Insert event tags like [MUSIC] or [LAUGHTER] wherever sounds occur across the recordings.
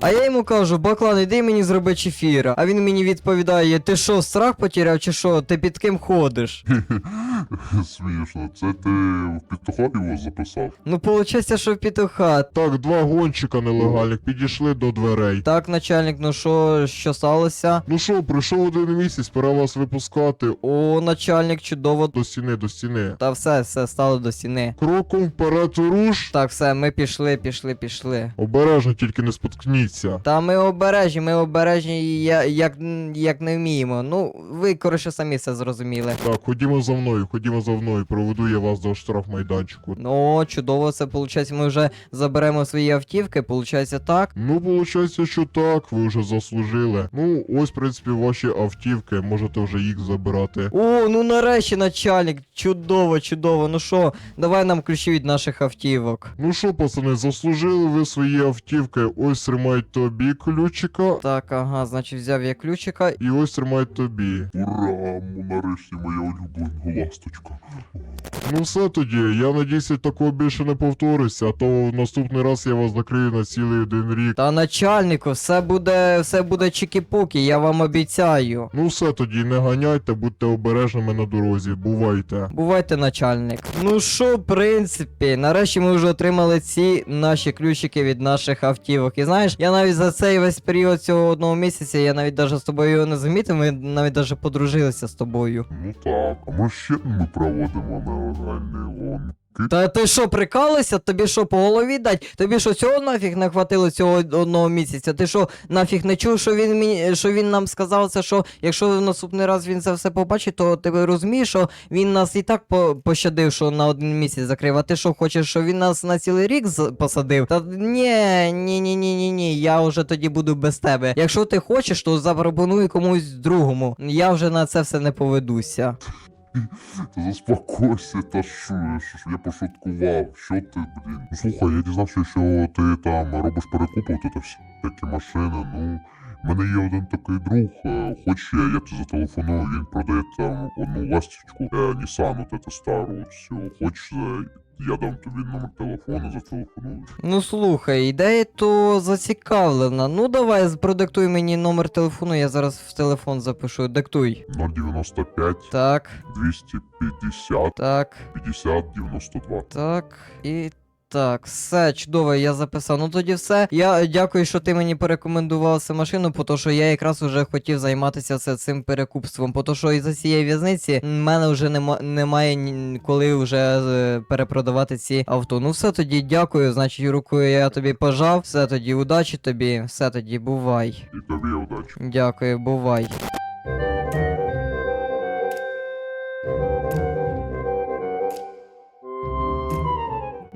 А я йому кажу, баклан, іди мені зроби чефіра. А він мені відповідає: ти що, страх потеряв, чи що? Ти під ким ходиш? [LAUGHS] [LAUGHS] Смішно, це ти в петуха його записав? Ну, виходить, що в петуха. Так, два гонщика нелегальних підійшли до дверей. Так, начальник, ну що, що сталося? Ну що, прийшов один місяць, пора вас випускати. О, начальник, чудово. До стіни, до стіни. Та все, все, стало до стіни. Кроком вперед руш. Так, все, ми пішли, пішли, пішли. Обережно, тільки не споткніться. Та ми обережні, ми обережні, я- як, як не вміємо. Ну, ви, коротше, самі все зрозуміли. Так, ходімо за мною, ходімо за мною, проведу я вас до штрафмайданчику. Ну, чудово, це виходить, ми вже заберемо свої автівки, виходить так. Ну, виходить, що так, ви вже заслужили. Ну, ось, в принципі, ваші автівки, можете вже їх забирати. О, ну нарешті, начальник, чудово, чудово. Ну що, давай нам ключі від наших автівок. Ну що, пацани, заслужили ви свої автівки. Ось тримай тобі ключика, Так, ага, значить взяв я ключика. і ось тримай тобі. Ура, ну нарешті моя улюблена ласточка. Ну все тоді, я надіюся, такого більше не повториться, а то в наступний раз я вас закрию на цілий один рік. Та начальнику, все буде, все буде чікі-пукі, я вам обіцяю. Ну все тоді, не ганяйте, будьте обережними на дорозі, бувайте. Бувайте, начальник. Ну що, в принципі, нарешті ми вже отримали ці наші ключики від наших автівок. І знаєш, я навіть за цей весь період цього одного місяця, я навіть даже з тобою не замітив, ми навіть даже подружилися з тобою. Ну так, ми ще ми проводимо нелегальні гонки. Та ти що, прикалися? Тобі що, по голові дать? Тобі що, цього нафіг не хватило цього одного місяця? Ти що, нафіг не чув, що він мені, що він нам сказав, це що якщо в наступний раз він це все побачить, то ти розумієш, що він нас і так по- пощадив, що на один місяць закрив. А ти що, хочеш, щоб він нас на цілий рік з- посадив? Та ні, ні, ні, ні, ні, ні, я вже тоді буду без тебе. Якщо ти хочеш, то запропонуй комусь другому. Я вже на це все не поведуся. [LAUGHS] Заспокойся, та що, я пошуткував, що ти, блін. Ну слухай, я дізнався, що ти там робиш перекупи, тут всякі машини, ну. Мене є один такий друг, е, хоче, я тебе зателефоную, він продає там одну ласточку, е, от эту стару, цю, хочеш, я дам тобі номер телефону, зателефоную. Ну слухай, ідея то зацікавлена. Ну давай, продиктуй мені номер телефону, я зараз в телефон запишу. Диктуй. 095 Так, 250 так, 50 92. так і. Так, все чудово, я записав. Ну тоді все. Я дякую, що ти мені порекомендував цю машину, то що я якраз уже хотів займатися це, цим перекупством. По то що із-за цієї в'язниці в мене вже нема, немає коли вже е, перепродавати ці авто. Ну все тоді дякую. Значить, рукою я тобі пожав. Все тоді, удачі тобі, все тоді, бувай. І тобі удачі. Дякую, бувай.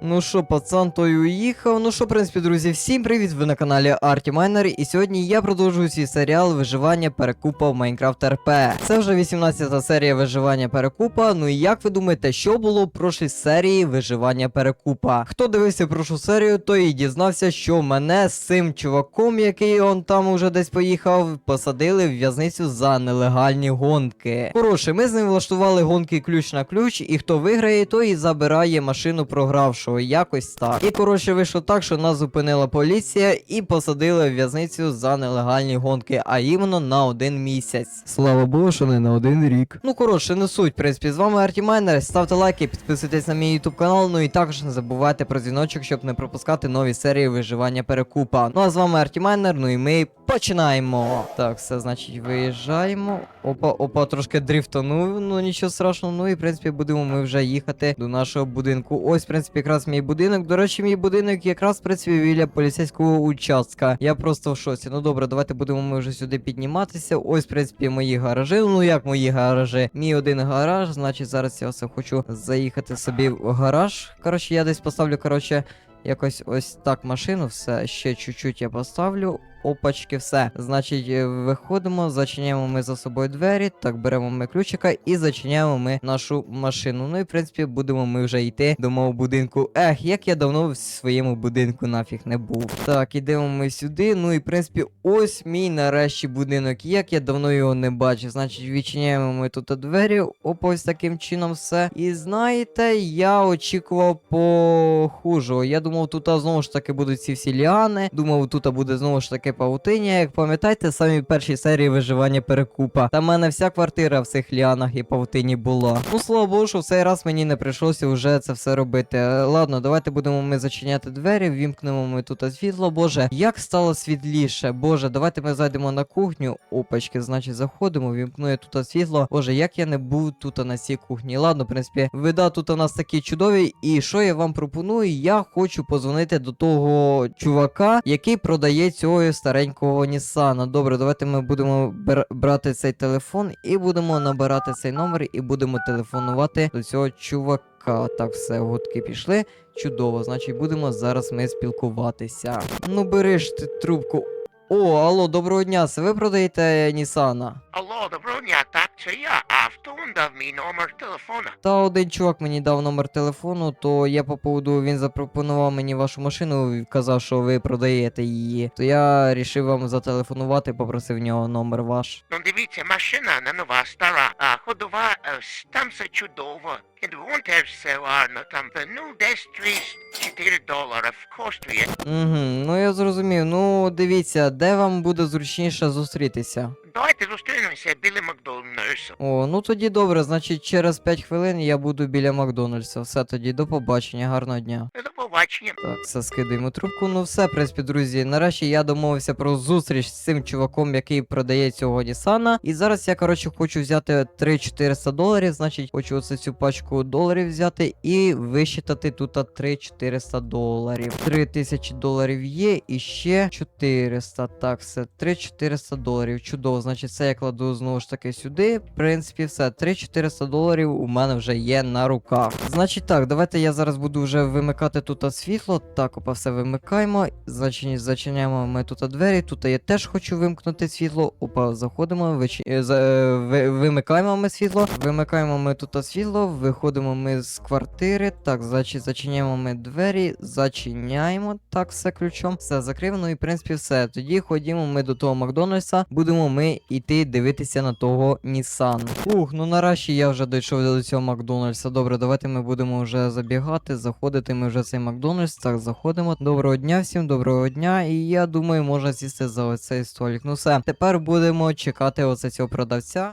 Ну що, пацан той уїхав. Ну що, в принципі, друзі, всім привіт! Ви на каналі Арті Майнер, і сьогодні я продовжую свій серіал виживання перекупа в Майнкрафт РП. Це вже 18-та серія виживання перекупа. Ну і як ви думаєте, що було в прошлій серії виживання перекупа? Хто дивився прошлу серію, той і дізнався, що мене з цим чуваком, який он там уже десь поїхав, посадили в в'язницю за нелегальні гонки. Коротше, ми з ним влаштували гонки ключ на ключ, і хто виграє, той і забирає машину програвшого. Якось так. І коротше вийшло так, що нас зупинила поліція і посадили в в'язницю за нелегальні гонки, а іменно на один місяць. Слава Богу, що не на один рік. Ну коротше, не суть, в принципі, з вами Арті Майнер. Ставте лайки, підписуйтесь на мій YouTube канал. Ну і також не забувайте про дзвіночок, щоб не пропускати нові серії виживання перекупа. Ну а з вами Арті Майнер, ну і ми починаємо. Так, все, значить, виїжджаємо. Опа, опа, трошки дрифтанув, ну нічого страшного. Ну і в принципі будемо ми вже їхати до нашого будинку. Ось, в принципі, якраз мій будинок. До речі, мій будинок якраз працює біля поліцейського участка. Я просто в шоці. Ну добре, давайте будемо ми вже сюди підніматися. Ось, в принципі, мої гаражі. Ну як мої гаражі? Мій один гараж, значить, зараз я все хочу заїхати собі в гараж. Коротше, я десь поставлю, коротше. Якось ось так машину, все ще чуть-чуть я поставлю. Опачки, все. Значить, е, виходимо, зачиняємо ми за собою двері, так беремо ми ключика і зачиняємо ми нашу машину. Ну і в принципі будемо ми вже йти до мого будинку. Ех, як я давно в своєму будинку нафіг не був. Так, ідемо ми сюди. Ну і в принципі, ось мій нарешті будинок. Як я давно його не бачив. Значить, відчиняємо ми тут двері. Опа, ось таким чином все. І знаєте, я очікував похужого. Я думав, тут знову ж таки будуть ці всі ліани. Думав, тут буде знову ж таки павутиня. Як пам'ятаєте, самі перші серії виживання перекупа. Та в мене вся квартира в цих ліанах і павутині була. Ну слава Богу, що в цей раз мені не прийшлося вже це все робити. Е, Ладно, давайте будемо ми зачиняти двері, вімкнемо ми тут світло. Боже, як стало світліше. Боже, давайте ми зайдемо на кухню. Опачки, значить, заходимо, вімкну я тут світло. Боже, як я не був тут на цій кухні. Ладно, в принципі, вида тут у нас такі чудові. І що я вам пропоную? Я хочу позвонити до того чувака, який продає цього старенького Нісана. Добре, давайте ми будемо брати цей телефон і будемо набирати цей номер, і будемо телефонувати до цього чувака. Так, все, гудки пішли. Чудово, значить, будемо зараз ми спілкуватися. Ну, бери ж ти трубку. О, алло, доброго дня, це ви продаєте Нісана? Алло, доброго дня, так, це я. А хто дав мій номер телефона? Та один чувак мені дав номер телефону, то я по поводу він запропонував мені вашу машину, і казав, що ви продаєте її. То я рішив вам зателефонувати, попросив в нього номер ваш. Ну дивіться, машина не нова, стара, а ходова, е, с- там все чудово. І двигун теж все гарно, там, е, ну, десь 3-4 долари коштує. Угу, ну я зрозумів. Ну дивіться, де вам буде зручніше зустрітися? Давайте зустрінемося біля Макдональдсу. О, ну тоді добре, значить через 5 хвилин я буду біля Макдональдса. Все тоді, до побачення, гарного дня. До побачення. Так, все скидаємо трубку. Ну все, в принципі, друзі. Нарешті я домовився про зустріч з цим чуваком, який продає цього Нісана. І зараз я, коротше, хочу взяти 3400 доларів. Значить, хочу оце цю пачку доларів взяти і висчитати тут 3400 доларів. 3000 доларів є і ще 400. Так, все, 3400 доларів. Чудово. Значить, це я кладу знову ж таки сюди. В принципі, все, 3400 доларів у мене вже є на руках. Значить так, давайте я зараз буду вже вимикати тут світло. Так, опа, все вимикаємо. Значить, зачиняємо ми тут двері. Тут я теж хочу вимкнути світло. Опа, заходимо, вичи... е, за... е, ви... вимикаємо ми світло. Вимикаємо ми тут світло, виходимо ми з квартири. Так, значить, зачиняємо ми двері, зачиняємо так все ключом. Все закрив. Ну і в принципі все. Тоді ходімо ми до того Макдональдса. Будемо ми йти дивитися на того Нісан. Ух, ну нарешті я вже дійшов до цього Макдональдса. Добре, давайте ми будемо вже забігати, заходити ми вже цей Макдональдс. Так, заходимо. Доброго дня всім, доброго дня. І я думаю, можна сісти за оцей столик. Ну все, тепер будемо чекати оце цього продавця.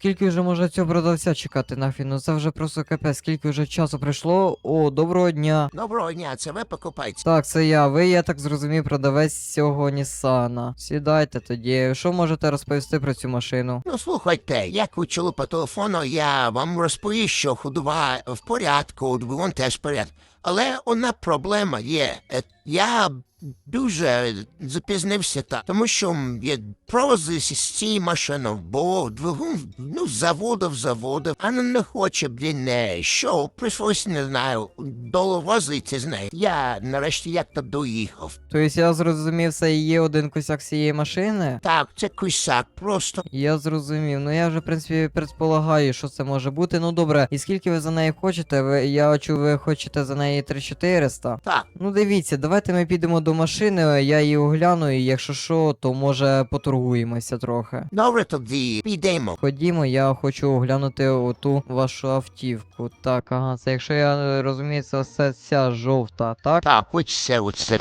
Скільки вже може цього продавця чекати нафіг? Ну це вже просто капець, скільки вже часу пройшло. О, доброго дня. Доброго дня, це ви покупаєте? Так, це я. Ви, я так зрозумів, продавець цього Нісана. Сідайте тоді. Що можете розповісти про цю машину? Ну слухайте, як ви чули по телефону, я вам розповів, що ходова в порядку, двигун теж в порядку. Але одна проблема є. Е, Я дуже запізнився так, тому що я провозився з цією машиною, бо двигун ну заводив, заводив, а не хоче, блін, не що, прийшлося, не знаю, доловозити з нею. Я нарешті як-то доїхав. Тобто я зрозумів, це і є один косяк цієї машини. Так, це кусак, просто Я зрозумів. Ну я вже, в принципі, предполагаю, що це може бути. Ну добре, і скільки ви за неї хочете? Ви я чув, ви хочете за неї 3400. так. Ну дивіться, давайте ми підемо до машини, я її огляну, і якщо що, то може поторгуємося трохи. Добре, тоді підемо. Ходімо, я хочу оглянути оту вашу автівку. Так, ага, це якщо я розумію, це все ця жовта, так? Так, ось це, оце.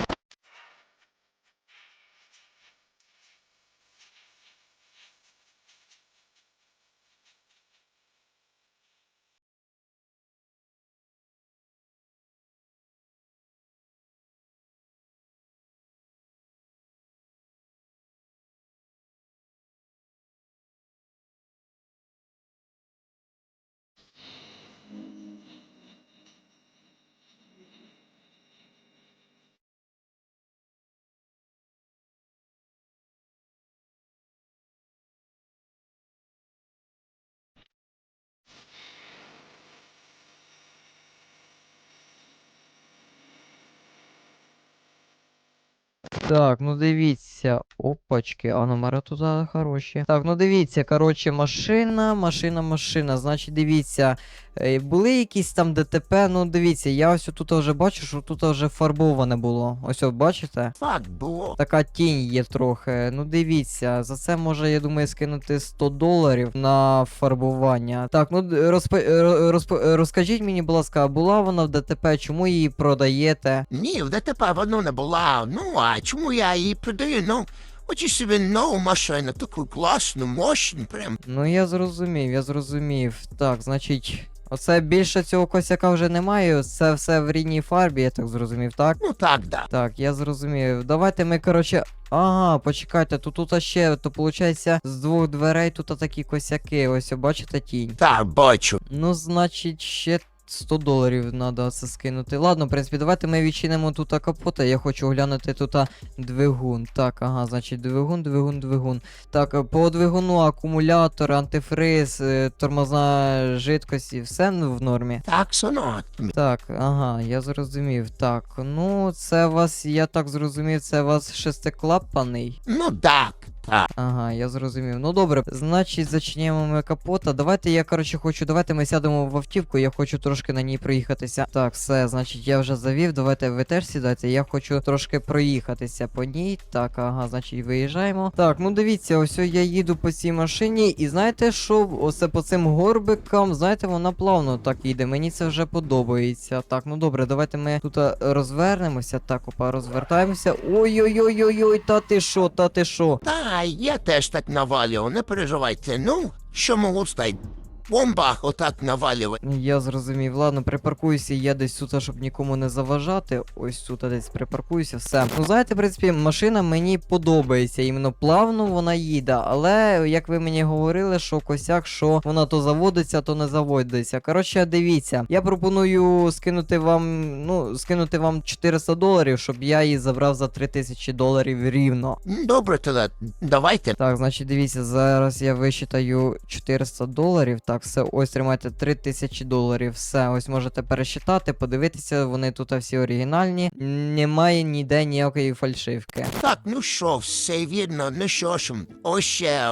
Так, ну дивіться. Опачки, а номера тут хороші. Так, ну дивіться, коротше, машина, машина, машина. Значить, дивіться, були якісь там ДТП, ну дивіться, я ось тут вже бачу, що тут вже фарбоване було. Ось от бачите? Факт було. Така тінь є трохи. Ну дивіться, за це може, я думаю, скинути 100 доларів на фарбування. Так, ну розп... розп- розкажіть мені, будь ласка, була вона в ДТП, чому її продаєте? Ні, в ДТП воно не була. Ну, а чому я її продаю? Ну, хочеш собі нову машину, таку класну, мощну, прям. Ну я зрозумів, я зрозумів. Так, значить, оце більше цього косяка вже немає. Це все в рідній фарбі, я так зрозумів, так? Ну так, да. Так, я зрозумів. Давайте ми, коротше. Ага, почекайте, тут тут ще, то виходить, з двох дверей тут такі косяки. Ось, бачите тінь. Так, бачу. Ну, значить, ще 100 доларів треба це скинути. Ладно, в принципі, давайте ми відчинимо тут капота. Я хочу оглянути тут двигун. Так, ага, значить, двигун, двигун, двигун. Так, по двигуну акумулятор, антифриз, е, тормозна жидкості, все в нормі. Так, сонат. Так, ага, я зрозумів. Так, ну це вас, я так зрозумів, це вас шестиклапаний. Ну так. Ага, я зрозумів. Ну добре, значить, зачиняємо ми капота. Давайте я, коротше, хочу, давайте ми сядемо в автівку, я хочу трошки на ній проїхатися. Так, все, значить, я вже завів. Давайте ви теж сідайте. Я хочу трошки проїхатися по ній. Так, ага, значить, виїжджаємо. Так, ну дивіться, ось я їду по цій машині, і знаєте що? Оце по цим горбикам, знаєте, вона плавно так їде. Мені це вже подобається. Так, ну добре, давайте ми тут е, розвернемося. Так, опа, розвертаємося. Ой-ой-ой-ой-ой, та ти що, та ти що? Та, я теж так навалював, не переживайте. Ну, що можу стати? Бомба отак навалювати. Я зрозумів. Ладно, припаркуюся я десь тут, щоб нікому не заважати. Ось тут десь припаркуюся, все. Ну, знаєте, в принципі, машина мені подобається. Іменно плавно вона їде. Але як ви мені говорили, що косяк, що вона то заводиться, то не заводиться. Коротше, дивіться, я пропоную скинути вам, ну, скинути вам 400 доларів, щоб я її забрав за 3000 доларів рівно. Добре, тоді, давайте. Так, значить, дивіться, зараз я висчитаю 400 доларів. Так, все, ось тримайте 3000 доларів. Все, ось можете пересчитати, подивитися, вони тут всі оригінальні. Немає ніде ніякої фальшивки. Так, ну що, все вірно, ну що ж, ось ще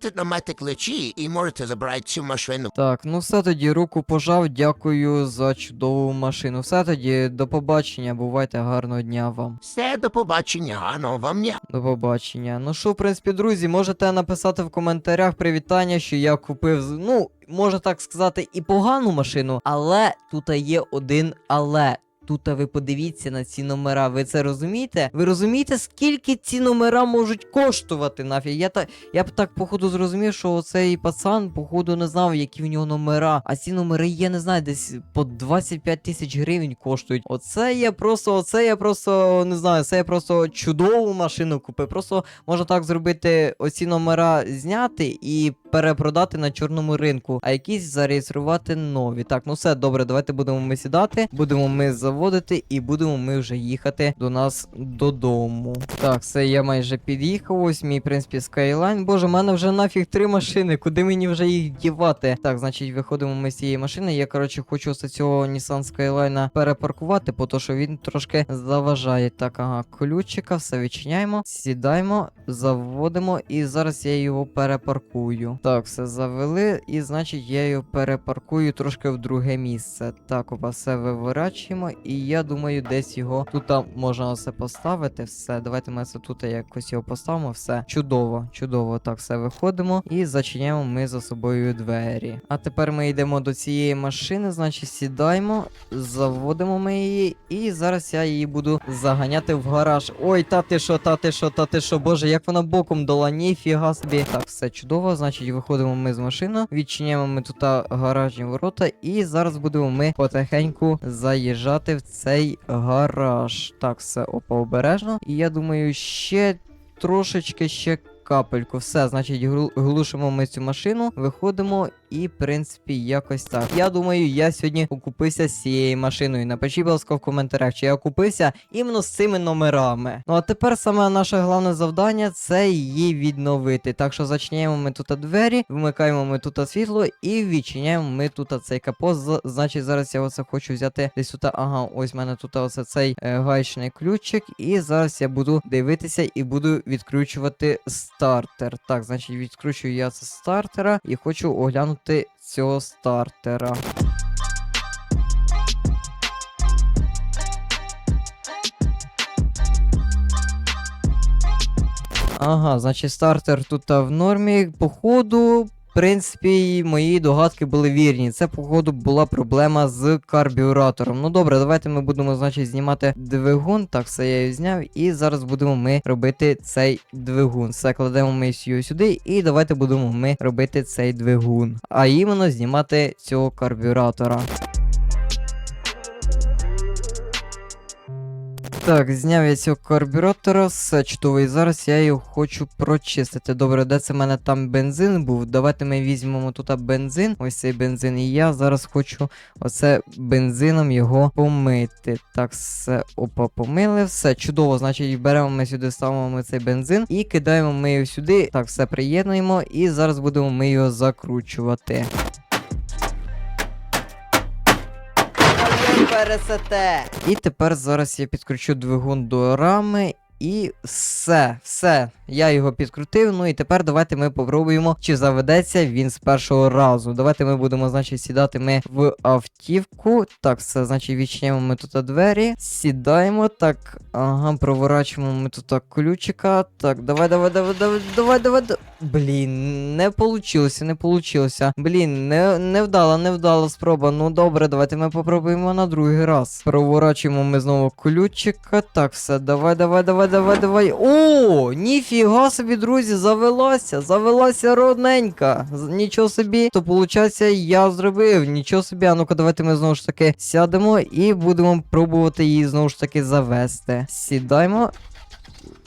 тут маєте ключі і можете забрати цю машину. Так, ну все тоді, руку пожав, дякую за чудову машину. Все тоді, до побачення, бувайте, гарного дня вам. Все, до побачення, гарного вам дня. До побачення. Ну що, в принципі, друзі, можете написати в коментарях привітання, що я купив, ну, можна так сказати, і погану машину, але тут є один але. Тут ви подивіться на ці номера. Ви це розумієте? Ви розумієте, скільки ці номера можуть коштувати нафіг? Я та я б так походу зрозумів, що оцей пацан, походу, не знав, які в нього номера. А ці номери, я не знаю, десь по 25 тисяч гривень коштують. Оце я просто, оце я просто не знаю, це я просто чудову машину купив. Просто можна так зробити, оці номера зняти і перепродати на чорному ринку, а якісь зареєструвати нові. Так, ну все добре, давайте будемо ми сідати, будемо ми заводити і будемо ми вже їхати до нас додому. Так, все, я майже під'їхав. Ось мій, в принципі, Skyline. Боже, в мене вже нафіг три машини. Куди мені вже їх дівати? Так, значить, виходимо ми з цієї машини. Я, коротше, хочу з цього Nissan Skyline перепаркувати, бо що він трошки заважає. Так, ага, ключика, все відчиняємо, сідаємо, заводимо, і зараз я його перепаркую. Так, все завели, і значить я його перепаркую трошки в друге місце. Так, опа, все виворачуємо, і я думаю, десь його тут можна все поставити. Все, давайте ми це тут якось його поставимо. Все чудово, чудово. Так, все виходимо і зачиняємо ми за собою двері. А тепер ми йдемо до цієї машини, значить сідаємо, заводимо ми її, і зараз я її буду заганяти в гараж. Ой, та ти що, та ти що, та ти що, боже, як вона боком дала, ніфіга собі. Так, все чудово, значить, виходимо ми з машини, відчиняємо ми тут гаражні ворота, і зараз будемо ми потихеньку заїжджати в цей гараж. Так, все опа обережно. І я думаю, ще трошечки ще. Капельку, все, значить, глушимо ми цю машину, виходимо І, в принципі, якось так. Я думаю, я сьогодні окупився з цією машиною. Напишіть, будь ласка, в коментарях, чи я окупився іменно з цими номерами. Ну а тепер саме наше головне завдання це її відновити. Так що зачиняємо ми тут двері, вмикаємо ми тут світло і відчиняємо ми тут цей капот. Значить, зараз я оце хочу взяти десь тут. Ага, ось в мене тут оце цей е, гаечний ключик. І зараз я буду дивитися і буду відкручувати стартер. Так, значить, відкручую я це стартера і хочу оглянути цього стартера. Ага, значить, стартер тут в нормі. Походу, принципі, мої догадки були вірні. Це, походу, була проблема з карбюратором. Ну добре, давайте ми будемо, значить, знімати двигун. Так, все я її зняв. І зараз будемо ми робити цей двигун. Все, кладемо ми його сюди, і давайте будемо ми робити цей двигун. А іменно знімати цього карбюратора. Так, зняв я цього карбюратора, все чудово, і зараз я його хочу прочистити. Добре, де це в мене там бензин був? Давайте ми візьмемо тут бензин, ось цей бензин, і я зараз хочу оце бензином його помити. Так, все, опа, помили, все чудово. Значить, беремо ми сюди, ставимо ми цей бензин і кидаємо ми його сюди. Так, все приєднуємо, і зараз будемо ми його закручувати. Пересете. І тепер зараз я підключу двигун до рами. І все, все. Я його підкрутив. Ну і тепер давайте ми попробуємо, чи заведеться він з першого разу. Давайте ми будемо, значить, сідати ми в автівку. Так, все, значить, відчиняємо ми тут двері. Сідаємо. Так, ага, проворачуємо ми тут ключика. Так, давай, давай, давай, давай, давай, давай. да- Блін, не получилося, не получилося. Блін, не, не вдала, не вдала спроба. Ну добре, давайте ми попробуємо на другий раз. Проворачуємо ми знову ключика. Так, все, давай, давай, давай, давай, давай. О, ніфіга собі, друзі, завелася, завелася родненька. Нічого собі, то виходить, я зробив. Нічого собі. А ну-ка, давайте ми знову ж таки сядемо і будемо пробувати її знову ж таки завести. Сідаємо.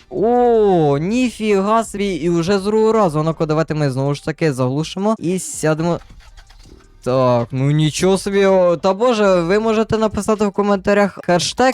О, ніфіга собі, і вже з другого разу. Ну-ка, давайте ми знову ж таки заглушимо і сядемо. Так, ну нічого собі. Та боже, ви можете написати в коментарях хештег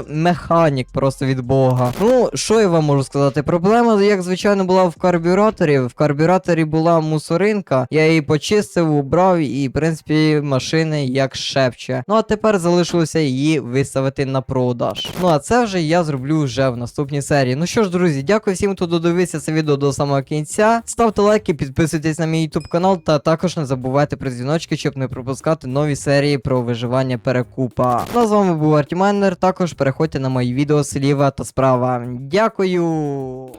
Mechanic просто від Бога. Ну, що я вам можу сказати? Проблема, як звичайно, була в карбюраторі. В карбюраторі була мусоринка. Я її почистив, убрав, і, в принципі, машини як шепче. Ну а тепер залишилося її виставити на продаж. Ну а це вже я зроблю вже в наступній серії. Ну що ж, друзі, дякую всім, хто додивився це відео до самого кінця. Ставте лайки, підписуйтесь на мій YouTube канал та також не забувайте про дзвіночки, щоб не пропускати нові серії про виживання перекупа. Ну з вами був Артімайнер. Також переходьте на мої відео сліва та справа. Дякую!